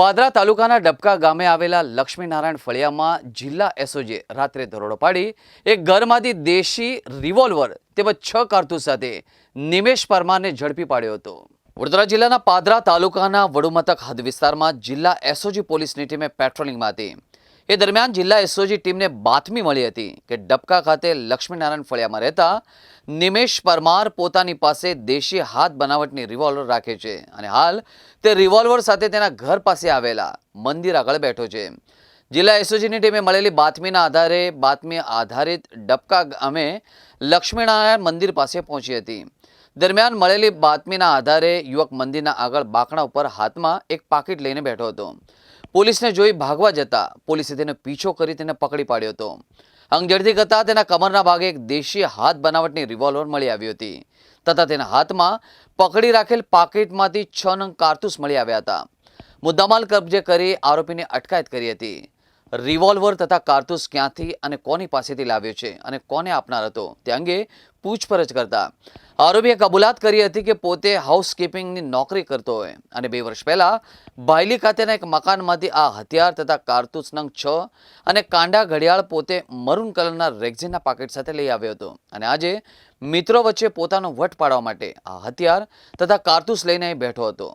પાદરા તાલુકાના ડબકા ગામે આવેલા લક્ષ્મીનારાયણ ફળિયામાં જિલ્લા એસઓજીએ રાત્રે દરોડો પાડી એક ઘરમાંથી દેશી રિવોલ્વર તેમજ છ કારતૂસ સાથે નિમેશ પરમારને ઝડપી પાડ્યો હતો. વડોદરા જિલ્લાના પાદરા તાલુકાના વડુમથક હદ વિસ્તારમાં જિલ્લા એસઓજી પોલીસની ટીમે પેટ્રોલિંગમાં હતી. એ દરમિયાન જિલ્લા એસઓજી ટીમને બાતમી મળી હતી કે ડબકા ખાતે લક્ષ્મીનારાયણ ફળિયામાં રહેતા નિમેશ પરમાર પોતાની પાસે દેશી હાથ બનાવટની રિવોલ્વર રાખે છે અને હાલ તે રિવોલ્વર સાથે તેના ઘર પાસે આવેલા મંદિર આગળ બેઠો છે. જિલ્લા એસઓજીની ટીમે મળેલી બાતમીના આધારે, બાતમી આધારિત ડબકા ગામે લક્ષ્મીનારાયણ મંદિર પાસે પહોંચી હતી. દરમિયાન મળેલી બાતમીના આધારે યુવક મંદિરના આગળ બાકડા ઉપર હાથમાં એક પાકીટ લઈને બેઠો હતો. પોલીસને જોઈ ભાગવા જતા પોલીસે તેનો પીછો કરી તેને પકડી પાડ્યો હતો. અંગઝડતી કરતા તેના કમરના ભાગે એક દેશી હાથ બનાવટની રિવોલ્વર મળી આવી હતી. તથા તેના હાથમાં પકડી રાખેલ પાકીટમાંથી છ નંગ કારતૂસ મળી આવ્યા હતા. મુદ્દામાલ કબજે કરી આરોપીને અટકાયત કરી હતી. રિવોલ્વર તથા કારતૂસ ક્યાંથી અને કોની પાસેથી લાવ્યો છે અને કોને આપનાર હતો તે અંગે પૂછપરછ કરતા આરોપીએ કબૂલાત કરી હતી કે પોતે હાઉસકીપિંગની નોકરી કરતો હોય. અને બે વર્ષ પહેલાં બાયલી ખાતેના એક મકાનમાંથી આ હથિયાર તથા કારતૂસ નંગ છ અને કાંડા ઘડિયાળ પોતે મરૂન કલરના રેક્ઝિનના પાકેટ સાથે લઈ આવ્યો હતો. અને આજે મિત્રો વચ્ચે પોતાનો વટ પાડવા માટે આ હથિયાર તથા કારતૂસ લઈને અહીં બેઠો હતો.